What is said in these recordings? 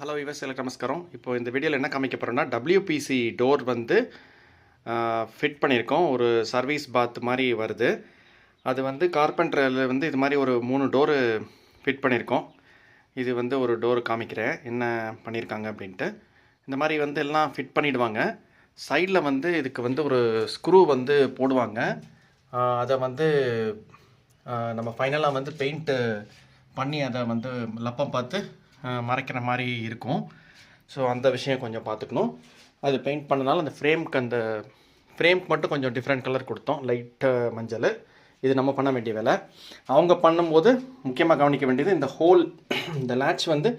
Hello யுவஸ் எல்லாருக்கும் நமஸ்காரம். இப்போ இந்த வீடியோவில் என்ன காமிக்க போகிறோம்னா டபிள்யூபிசி டோர் வந்து ஃபிட் பண்ணியிருக்கோம். ஒரு சர்வீஸ் பாத் மாதிரி வருது. அது வந்து கார்பெண்டரில் வந்து இது மாதிரி ஒரு மூணு டோரு ஃபிட் பண்ணியிருக்கோம். இது வந்து ஒரு டோர் காமிக்கிறேன். என்ன பண்ணியிருக்காங்க அப்படின்ட்டு. இந்த மாதிரி வந்து எல்லாம் ஃபிட் பண்ணிவிடுவாங்க சைடில் வந்து இதுக்கு வந்து ஒரு ஸ்க்ரூ வந்து போடுவாங்க. அதை வந்து நம்ம ஃபைனலாக வந்து பெயிண்ட்டு பண்ணி அதை வந்து லப்பம் பார்த்து மறைக்கிற மாதிரி இருக்கும். ஸோ அந்த விஷயம் கொஞ்சம் பார்த்துக்கணும். அது பெயிண்ட் பண்ணனால அந்த ஃப்ரேம்க்கு அந்த ஃப்ரேம்க்கு மட்டும் கொஞ்சம் டிஃப்ரெண்ட் கலர் கொடுத்தோம். லைட்டு மஞ்சள். இது நம்ம பண்ண வேண்டிய வேலை. அவங்க பண்ணும்போது முக்கியமாக கவனிக்க வேண்டியது இந்த ஹோல் இந்த லேட்ச் வந்து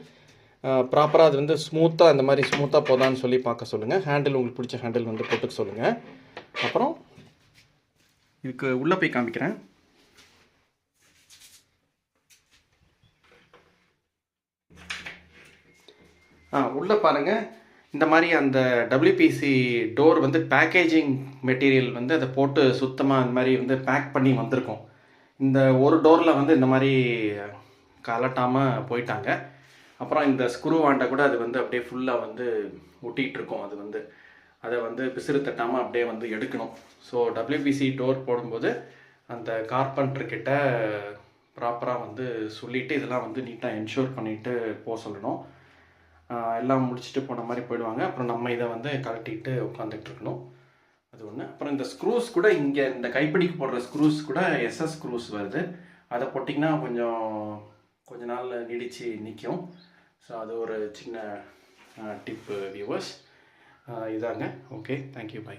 ப்ராப்பராக அது வந்து ஸ்மூத்தாக இந்த மாதிரி ஸ்மூத்தாக போதான்னு சொல்லி பார்க்க சொல்லுங்கள் ஹேண்டில் உங்களுக்கு பிடிச்ச ஹேண்டில் வந்து போட்டுக்க சொல்லுங்கள் அப்புறம் இதுக்கு உள்ளே போய் காமிக்கிறேன். உள்ளே பாருங்கள் இந்த மாதிரி அந்த டபிள்யூபிசி டோர் வந்து பேக்கேஜிங் மெட்டீரியல் வந்து அதை போட்டு சுத்தமாக இந்த மாதிரி வந்து பேக் பண்ணி வந்திருக்கும். இந்த ஒரு டோரில் வந்து இந்த மாதிரி கலட்டாமல் போயிட்டாங்க. அப்புறம் இந்த ஸ்க்ரூ வாண்டை கூட அது வந்து அப்படியே ஃபுல்லாக வந்து ஒட்டிகிட்ருக்கோம் அது வந்து அதை வந்து பிசிறு தட்டாமல் அப்படியே வந்து எடுக்கணும். ஸோ டபிள்யூபிசி டோர் போடும்போது அந்த கார்பெண்டர்கிட்ட ப்ராப்பராக வந்து சொல்லிவிட்டு இதெல்லாம் வந்து நீட்டாக என்ஷூர் பண்ணிவிட்டு போக சொல்லணும். எல்லாம் முடிச்சுட்டு போன மாதிரி போயிடுவாங்க. அப்புறம் நம்ம இதை வந்து கழட்டிட்டு உட்காந்துட்டு இருக்கணும். அது ஒன்று அப்புறம் இந்த ஸ்க்ரூஸ் கூட இங்கே இந்த கைப்பிடிக்கு போடுற ஸ்க்ரூஸ் கூட எஸ்எஸ் ஸ்க்ரூஸ் வருது. அதை போட்டிங்கன்னா கொஞ்சம் கொஞ்ச நாள் நீடித்து நிற்கும் ஸோ அது ஒரு சின்ன டிப்பு வியூவர்ஸ் இதாங்க. Okay thank you bye